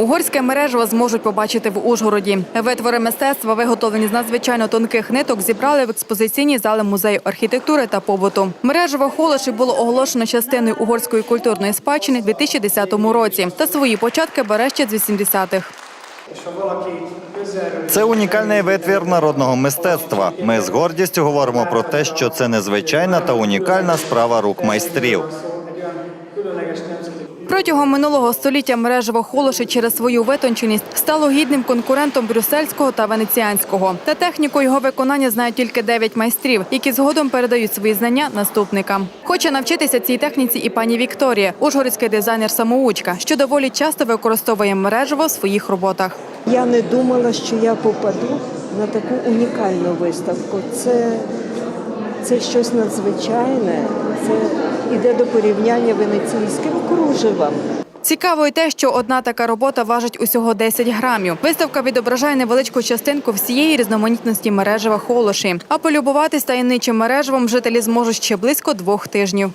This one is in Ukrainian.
Угорське мережево зможуть побачити в Ужгороді. Витвори мистецтва, виготовлені з надзвичайно тонких ниток, зібрали в експозиційній залі музею архітектури та побуту. Мережево холоші було оголошено частиною угорської культурної спадщини у 2010 році. Та свої початки бере ще з 80-х. Це унікальний витвір народного мистецтва. Ми з гордістю говоримо про те, що це незвичайна та унікальна справа рук майстрів. Протягом минулого століття мережево холоші через свою витонченість стало гідним конкурентом брюссельського та венеціанського. Та техніку його виконання знають тільки дев'ять майстрів, які згодом передають свої знання наступникам. Хоче навчитися цій техніці і пані Вікторія, ужгородський дизайнер-самоучка, що доволі часто використовує мережево в своїх роботах. Я не думала, що я попаду на таку унікальну виставку. Це, це щось надзвичайне. Це іде до порівняння венеційським кружевом. Цікаво й те, що одна така робота важить усього 10 грамів. Виставка відображає невеличку частинку всієї різноманітності мережева холоші. А полюбуватись таємничим мережевом жителі зможуть ще близько двох тижнів.